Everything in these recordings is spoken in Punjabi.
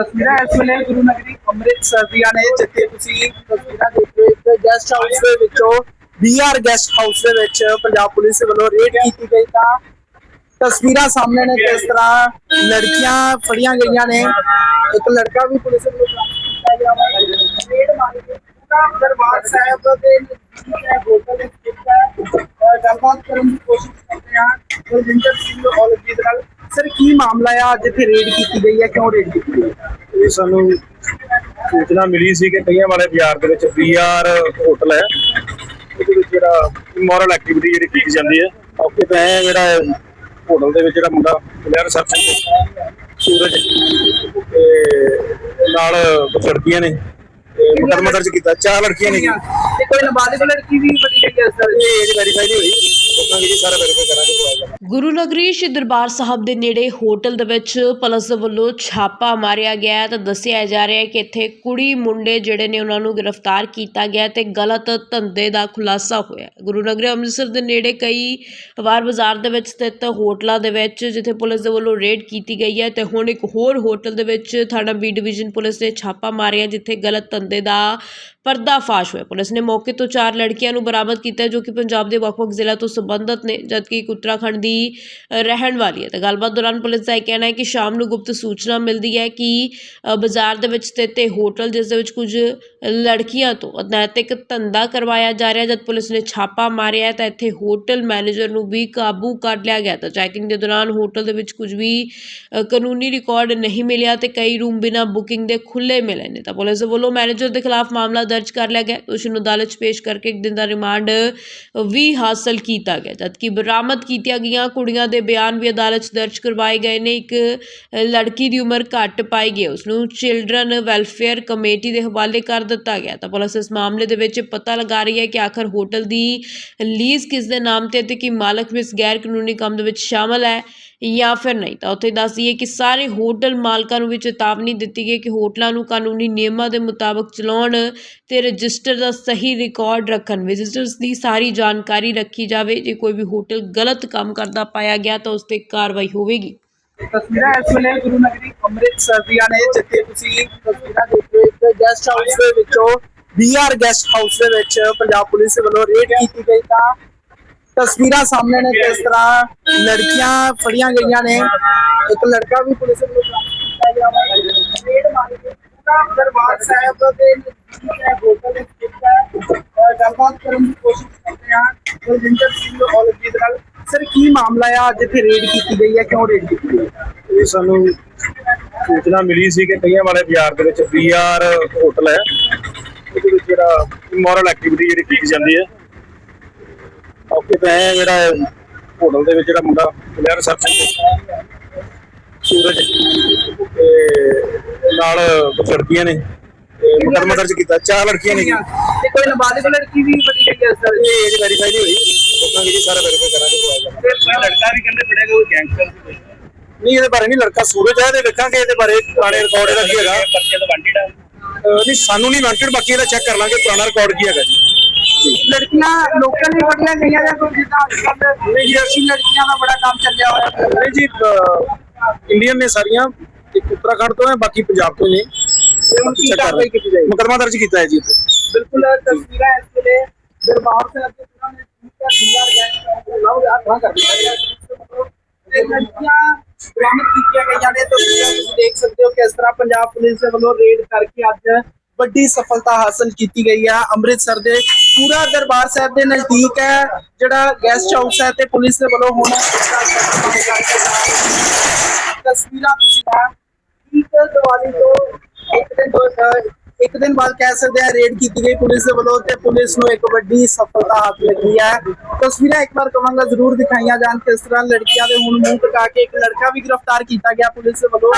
ਤਸਵੀਰਾਂ ਇਸ ਵੇਲੇ ਗੁਰੂ ਨਗਰੀ ਅੰਮ੍ਰਿਤਸਰ ਦੀਆਂ ਨੇ, ਜਿੱਥੇ ਤੁਸੀਂ ਤਸਵੀਰਾਂ ਦੇਖ ਰਹੇ ਹੋ। ਇੱਕ ਗੈਸਟ ਹਾਊਸ ਦੇ ਵਿੱਚੋਂ ਬੀਆਰ ਗੈਸਟ ਹਾਊਸ ਦੇ ਵਿੱਚ ਪੰਜਾਬ ਪੁਲਿਸ ਵੱਲੋਂ ਰੇਡ ਕੀਤੀ ਗਈ ਤਾਂ ਤਸਵੀਰਾਂ ਸਾਹਮਣੇ ਨੇ ਕਿਸ ਤਰ੍ਹਾਂ ਲੜਕੀਆਂ ਫੜੀਆਂ ਗਈਆਂ ਨੇ। ਇੱਕ ਲੜਕਾ ਵੀ ਪੁਲਿਸ ਵੱਲੋਂ ਬਰਾਮਦ ਕੀਤਾ ਗਿਆ ਵਾ। ਰੇਡ ਮਾਰੀ ਗਈ। ਤਾਂ ਦਰਬਾਰ ਸਾਹਿਬ ਦੇ ਨਜ਼ਦੀਕ ਹੈ ਹੋਟਲ ਦੇ ਸਥਿਤ ਹੈ ਅਹ ਗੱਲਬਾਤ ਕਰਨ ਦੀ ਕੋਸ਼ਿਸ਼ ਕਰਦੇ ਹਾਂ। ਗੁਰਜਿੰਦਰ ਸਿੰਘ ਔਲਖੀ ਦੇ ਨਾਲ ਸਰ ਕੀ ਮਾਮਲਾ ਆ? ਜਿੱਥੇ ਰੇਡ ਕੀਤੀ ਗਈ ਹੈ। ਕਿਉਂ ਰੇਡ ਕੀਤੀ ਗਈ? ਇਹ ਸਾਨੂੰ ਸੂਚਨਾ ਮਿਲੀ ਸੀ ਕਿ ਕਈਆਂ ਵਾਲੇ ਬਾਜ਼ਾਰ ਦੇ ਵਿੱਚ ਬੀਆਰ ਹੋਟਲ ਹੈ। ਉਹਦੇ ਵਿੱਚ ਜਿਹੜਾ ਇਮੋਰਲ ਐਕਟੀਵਿਟੀ ਜਿਹੜੀ ਕੀਤੀ ਜਾਂਦੀ ਹੈ। ਓਕੇ ਤਾਂ ਜਿਹੜਾ ਹੋਟਲ ਦੇ ਵਿੱਚ ਜਿਹੜਾ ਮੁੰਡਾ ਪਲੇਅਰ ਰਿਸੈਪਸ਼ਨ ਸੂਰਜ। ਤੇ ਨਾਲ ਲੜਕੀਆਂ ਨੇ। ਮੁਕੱਦਮਾ ਦਰਜ ਕੀਤਾ। ਚਾਰ ਲੜਕੀਆਂ ਨੇ। ਤੇ ਕੋਈ ਨਾਬਾਲਿਗ ਲੜਕੀ ਵੀ ਬੜੀ ਗਈ ਸਰ? ਇਹ ਵੈਰੀਫਾਈ ਨਹੀਂ ਹੋਈ। ਦੱਸਾਂਗੇ ਜੀ ਸਾਰਾ ਵੈਰੀਫਾਈ ਕਰਾਂਗੇ ਤੋਂ ਆਏਗਾ ਗੁਰੂ ਨਗਰੀ ਸ਼੍ਰੀ ਦਰਬਾਰ ਸਾਹਿਬ ਦੇ ਨੇੜੇ ਹੋਟਲ ਦੇ ਵਿੱਚ ਪੁਲਿਸ ਦੇ ਵੱਲੋਂ ਛਾਪਾ ਮਾਰਿਆ ਗਿਆ ਹੈ ਤਾਂ ਦੱਸਿਆ ਜਾ ਰਿਹਾ ਹੈ ਕਿ ਇੱਥੇ ਕੁੜੀ ਮੁੰਡੇ ਜਿਹੜੇ ਨੇ ਉਹਨਾਂ ਨੂੰ ਗ੍ਰਿਫਤਾਰ ਕੀਤਾ ਗਿਆ ਹੈ ਤੇ ਗਲਤ ਧੰਦੇ ਦਾ ਖੁਲਾਸਾ ਹੋਇਆ ਹੈ। ਗੁਰੂ ਨਗਰੀ ਅੰਮ੍ਰਿਤਸਰ ਦੇ ਨੇੜੇ ਕਈ ਵਾਰ ਬਾਜ਼ਾਰ ਦੇ ਵਿੱਚ ਸਥਿਤ ਹੋਟਲਾਂ ਦੇ ਵਿੱਚ ਜਿੱਥੇ ਪੁਲਿਸ ਦੇ ਵੱਲੋਂ ਰੇਡ ਕੀਤੀ ਗਈ ਹੈ ਤੇ ਹੁਣ ਇੱਕ ਹੋਰ ਹੋਟਲ ਦੇ ਵਿੱਚ ਥਾਣਾ ਬੀ ਡਿਵੀਜ਼ਨ ਪੁਲਿਸ ਨੇ ਛਾਪਾ ਮਾਰਿਆ ਜਿੱਥੇ ਗਲਤ ਧੰਦੇ ਦਾ ਪਰਦਾਫਾਸ਼ ਹੋਇਆ ਪੁਲਿਸ ਨੇ ਮੌਕੇ ਤੋਂ ਚਾਰ ਲੜਕੀਆਂ ਨੂੰ ਬਰਾਮਦ ਕੀਤਾ ਹੈ ਜੋ ਕਿ ਪੰਜਾਬ ਦੇ ਵੱਖ-ਵੱਖ ਜ਼ਿਲ੍ਹਿਆਂ ਤੋਂ ਸੰਬੰਧਿਤ ਨੇ, ਜਦਕਿ ਇੱਕ ਉੱਤਰਾਖੰਡ ਦੀ ਰਹਿਣ ਵਾਲੀ ਹੈ। ਤੇ ਗੱਲਬਾਤ ਦੌਰਾਨ ਪੁਲਿਸ ਦਾ ਇਹ ਕਹਿਣਾ ਹੈ ਕਿ ਸ਼ਾਮ ਨੂੰ ਗੁਪਤ ਸੂਚਨਾ ਮਿਲਦੀ ਹੈ ਕਿ ਬਾਜ਼ਾਰ ਦੇ ਵਿੱਚ ਸਥਿਤ ਇਹ ਹੋਟਲ, ਜਿਸ ਦੇ ਵਿੱਚ ਕੁਝ ਲੜਕੀਆਂ ਤੋਂ ਅਨੈਤਿਕ ਧੰਦਾ ਕਰਵਾਇਆ ਜਾ ਰਿਹਾ, ਜਦ ਪੁਲਿਸ ਨੇ ਛਾਪਾ ਮਾਰਿਆ ਤਾਂ ਇੱਥੇ ਹੋਟਲ ਮੈਨੇਜਰ ਨੂੰ ਵੀ ਕਾਬੂ ਕਰ ਲਿਆ ਗਿਆ ਤਾਂ ਚੈਕਿੰਗ ਦੇ ਦੌਰਾਨ ਹੋਟਲ ਦੇ ਵਿੱਚ ਕੁਝ ਵੀ ਕਾਨੂੰਨੀ ਰਿਕਾਰਡ ਨਹੀਂ ਮਿਲਿਆ ਤੇ ਕਈ ਰੂਮ ਬਿਨਾਂ ਬੁਕਿੰਗ ਦੇ ਖੁੱਲੇ ਮਿਲੇ ਨੇ। ਤਾਂ ਪੁਲਿਸ ਦੇ ਵੱਲੋਂ ਮੈਨੇਜਰ ਦੇ ਖਿਲਾਫ ਮਾਮਲਾ ਦਰਜ ਕਰ ਲਿਆ ਗਿਆ ਉਸ ਨੂੰ ਅਦਾਲਤ 'ਚ ਪੇਸ਼ ਕਰਕੇ ਇੱਕ ਦਿਨ ਦਾ ਰਿਮਾਂਡ ਵੀ ਹਾਸਲ ਕੀਤਾ ਗਿਆ ਜਦਕਿ ਬਰਾਮਦ ਕੀਤੀਆਂ ਗਈਆਂ ਕੁੜੀਆਂ ਦੇ ਬਿਆਨ ਵੀ ਅਦਾਲਤ 'ਚ ਦਰਜ ਕਰਵਾਏ ਗਏ ਨੇ। ਇੱਕ ਲੜਕੀ ਦੀ ਉਮਰ ਘੱਟ ਪਾਈ ਗਈ ਉਸ ਨੂੰ ਚਿਲਡਰਨ ਵੈਲਫੇਅਰ ਕਮੇਟੀ ਦੇ ਹਵਾਲੇ ਕਰ ਦਿੱਤਾ ਗਿਆ ਤਾਂ ਪੁਲਿਸ ਇਸ ਮਾਮਲੇ ਦੇ ਵਿੱਚ ਪਤਾ ਲਗਾ ਰਹੀ ਹੈ ਕਿ ਆਖਰ ਹੋਟਲ ਦੀ ਲੀਜ਼ ਕਿਸ ਦੇ ਨਾਮ ਤੇ ਤੇ ਕੀ ਮਾਲਕ ਵੀ ਇਸ ਗੈਰ ਕਾਨੂੰਨੀ ਕੰਮ ਦੇ ਵਿੱਚ ਸ਼ਾਮਲ ਹੈ। ਜਾਂ ਫਿਰ ਨਹੀਂ, ਤਾਂ ਉੱਥੇ ਦੱਸ ਦਈਏ ਕਿ ਸਾਰੇ ਹੋਟਲ ਮਾਲਕਾਂ ਨੂੰ ਵੀ ਚੇਤਾਵਨੀ ਦਿੱਤੀ ਗਈ ਕਿ ਹੋਟਲਾਂ ਨੂੰ ਕਾਨੂੰਨੀ ਨਿਯਮਾਂ ਦੇ ਮੁਤਾਬਕ ਚਲਾਉਣ ਤੇ ਰਜਿਸਟਰ ਦਾ ਸਹੀ ਰਿਕਾਰਡ ਰੱਖਣ। ਵਿਜ਼ਿਟਰਸ ਦੀ ਸਾਰੀ ਜਾਣਕਾਰੀ ਰੱਖੀ ਜਾਵੇ, ਜੇ ਕੋਈ ਵੀ ਹੋਟਲ ਗਲਤ ਕੰਮ ਕਰਦਾ ਪਾਇਆ ਗਿਆ, ਤਾਂ ਉਸ ਤੇ ਕਾਰਵਾਈ ਹੋਵੇਗੀ। ਤਸਵੀਰਾਂ ਇਸ ਵੇਲੇ ਗੁਰੂ ਨਗਰੀ ਅੰਮ੍ਰਿਤਸਰ ਦੀਆਂ ਨੇ, ਜਿੱਥੇ ਤੁਸੀਂ ਤਸਵੀਰਾਂ ਦੇਖ ਰਹੇ ਹੋ ਗੈਸਟ ਹਾਊਸ ਦੇ ਵਿੱਚੋਂ ਬੀਆਰ ਗੈਸਟ ਹਾਊਸ ਦੇ ਵਿੱਚ ਪੰਜਾਬ ਪੁਲਿਸ ਵੱਲੋਂ ਰੇਡ ਕੀਤੀ ਗਈ ਤਾਂ ਤਸਵੀਰਾਂ ਸਾਹਮਣੇ ਨੇ ਕਿਸ ਤਰ੍ਹਾਂ ਲੜਕੀਆਂ ਫੜੀਆਂ ਗਈਆਂ ਨੇ। ਇੱਕ ਲੜਕਾ ਵੀ ਪੁਲਿਸ ਵੱਲੋਂ ਕੀਤਾ ਗਿਆ ਵਾ। ਰੇਡ ਮਾਰੀ ਦਰਬਾਰ ਸਾਹਿਬ ਦੇ ਹੋਟਲ ਦੇ ਸਥਿਤ ਗੱਲਬਾਤ ਕਰਨ ਦੀ ਕੋਸ਼ਿਸ਼ ਕਰਦੇ ਹਾਂ। ਗੁਰਜਿੰਦਰ ਸਿੰਘ ਔਲਖੀ ਦੇ ਨਾਲ। ਸਰ, ਕੀ ਮਾਮਲਾ ਆ? ਜਿੱਥੇ ਰੇਡ ਕੀਤੀ ਗਈ ਹੈ। ਕਿਉਂ ਰੇਡ ਕੀਤੀ ਗਈ? ਇਹ ਸਾਨੂੰ ਸੂਚਨਾ ਮਿਲੀ ਸੀ ਕਿ ਕਈਆਂ ਵਾਲੇ ਬਾਜ਼ਾਰ ਦੇ ਵਿੱਚ ਬੀਆਰ ਹੋਟਲ ਹੈ। ਉਹਦੇ ਵਿੱਚ ਜਿਹੜਾ ਇਮੋਰਲ ਐਕਟੀਵਿਟੀ ਜਿਹੜੀ ਕੀਤੀ ਜਾਂਦੀ ਹੈ। ਓਕੇ ਤਾਂ ਇਹ ਜਿਹੜਾ ਹੋਟਲ ਦੇ ਵਿੱਚ ਜਿਹੜਾ ਮੁੰਡਾ ਪਲੇਅਰ ਰਿਸੈਪਸ਼ਨ ਸੂਰਜ। ਤੇ ਨਾਲ ਕੁਝ ਲੜਕੀਆਂ ਨੇ। ਤੇ ਮੁਕੱਦਮਾ ਦਰਜ ਕੀਤਾ। ਚਾਰ ਲੜਕੀਆਂ ਨੇ ਜੀ। ਤੇ ਕੋਈ ਨਾਬਾਲਿਗ ਲੜਕੀ ਵੀ ਬੜੀ ਗਈ ਹੈ ਸਰ? ਇਹ ਏਜ ਵੈਰੀਫਾਈ ਨਹੀਂ ਹੋਈ। ਦੱਸਾਂਗੇ ਜੀ ਸਾਰਾ ਵੈਰੀਫਾਈ ਕਰਾਂਗੇ ਤੋਂ ਆਏਗਾ ਲੜਕਾ ਵੀ ਕਹਿੰਦੇ ਫੜਿਆ ਕੋਈ ਗੈਂਗਸਟਰ ਸੀ ਨਹੀਂ ਇਹਦੇ ਬਾਰੇ ਨਹੀਂ ਲੜਕਾ ਸੂਰਜ ਹੈ ਇਹਦੇ ਵੇਖਾਂਗੇ ਇਹਦੇ ਬਾਰੇ ਪੁਰਾਣੇ ਰਿਕਾਰਡ ਇਹਦਾ ਕੀ ਹੈਗਾ। ਬੱਚੇ ਤਾਂ ਵਾਂਟਿਡ ਆ। ਅਹ ਨਹੀਂ ਸਾਨੂੰ ਨਹੀਂ ਵਾਂਟਡ ਬਾਕੀ ਇਹਦਾ ਚੈੱਕ ਕਰ ਲਾਂਗੇ ਪੁਰਾਣਾ ਰਿਕਾਰਡ ਕੀ ਹੈਗਾ ਜੀ। ਲੜਕੀਆਂ ਲੋਕਾਂ ਨੇ ਬੜੀਆਂ ਗਈਆਂ ਜਾਂ ਕੋਈ ਜਿੱਦਾਂ ਅੱਜ ਕੱਲ੍ਹ ਵਿਦੇਸ਼ੀ ਲੜਕੀਆਂ ਦਾ ਬੜਾ ਕੰਮ ਚੱਲਿਆ ਹੋਇਆ ਨਹੀਂ ਜੀ ਇੰਡੀਅਨ ਨੇ ਸਾਰੀਆਂ ਇੱਕ ਉੱਤਰਾਖੰਡ ਤੋਂ ਹੈ ਬਾਕੀ ਪੰਜਾਬ ਤੋਂ ਨੇ ਹੁਣ ਕੀ ਕਾਰਵਾਈ ਕੀਤੀ ਜਾਏਗੀ? ਮੁਕਦਮਾ ਦਰਜ ਕੀਤਾ ਹੈ ਜੀ ਇੱਥੇ ਬਿਲਕੁਲ ਤਸਵੀਰਾਂ ਇਸ ਵੇਲੇ ਦਰਬਾਰ ਸਾਹਿਬ ਦੇ ਪੁਰਾਣੇ ਸਪੀਕਰ ਬੀਆਰ ਗੈਂਗ ਲਵ ਆਖਾਂ ਕਰ ਦਿੱਤਾ ਤੇ ਲੜਕੀਆਂ ਬਰਾਮਦ ਕੀਤੀਆਂ ਗਈਆਂ ਨੇ ਤੁਸੀਂ ਦੇਖ ਸਕਦੇ ਹੋ ਕਿਸ ਤਰ੍ਹਾਂ ਪੰਜਾਬ ਪੁਲਿਸ ਦੇ ਵੱਲੋਂ ਰੇਡ ਕਰਕੇ ਅੱਜ ਵੱਡੀ ਸਫਲਤਾ ਹਾਸਲ ਕੀਤੀ ਗਈ ਹੈ ਅੰਮ੍ਰਿਤਸਰ ਦੇ ਪੂਰਾ ਦਰਬਾਰ ਸਾਹਿਬ ਦੇ ਨਜ਼ਦੀਕ ਹੈ, ਜਿਹੜਾ ਗੈਸਟ ਹਾਊਸ ਹੈ ਤੇ ਪੁਲਿਸ ਦੇ ਵੱਲੋਂ ਹੁਣ ਤਸਵੀਰਾਂ ਤੁਸੀਂ ਆ ਠੀਕ ਦੀਵਾਲੀ ਤੋਂ ਇੱਕ ਦਿਨ ਦੋ ਇੱਕ ਦਿਨ ਬਾਅਦ ਕਹਿ ਸਕਦੇ ਆ ਰੇਡ ਕੀਤੀ ਗਈ ਪੁਲਿਸ ਦੇ ਵੱਲੋਂ ਤੇ ਪੁਲਿਸ ਨੂੰ ਇੱਕ ਵੱਡੀ ਸਫਲਤਾ ਹੱਥ ਲੱਗੀ ਹੈ। ਤਸਵੀਰਾਂ ਇੱਕ ਵਾਰ ਕਵਾਂਗਾ, ਜ਼ਰੂਰ ਦਿਖਾਈਆਂ ਜਾਣ ਕਿਸ ਤਰ੍ਹਾਂ ਲੜਕੀਆਂ ਦੇ ਹੁਣ ਮੂੰਹ ਟਕਾ ਕੇ ਇੱਕ ਲੜਕਾ ਵੀ ਗ੍ਰਿਫਤਾਰ ਕੀਤਾ ਗਿਆ ਪੁਲਿਸ ਦੇ ਵੱਲੋਂ।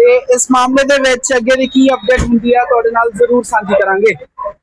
ਤੇ ਇਸ ਮਾਮਲੇ ਦੇ ਵਿੱਚ ਅੱਗੇ ਦੀ ਕੀ ਅਪਡੇਟ ਹੁੰਦੀ ਹੈ ਤੁਹਾਡੇ ਨਾਲ ਜ਼ਰੂਰ ਸਾਂਝੀ ਕਰਾਂਗੇ।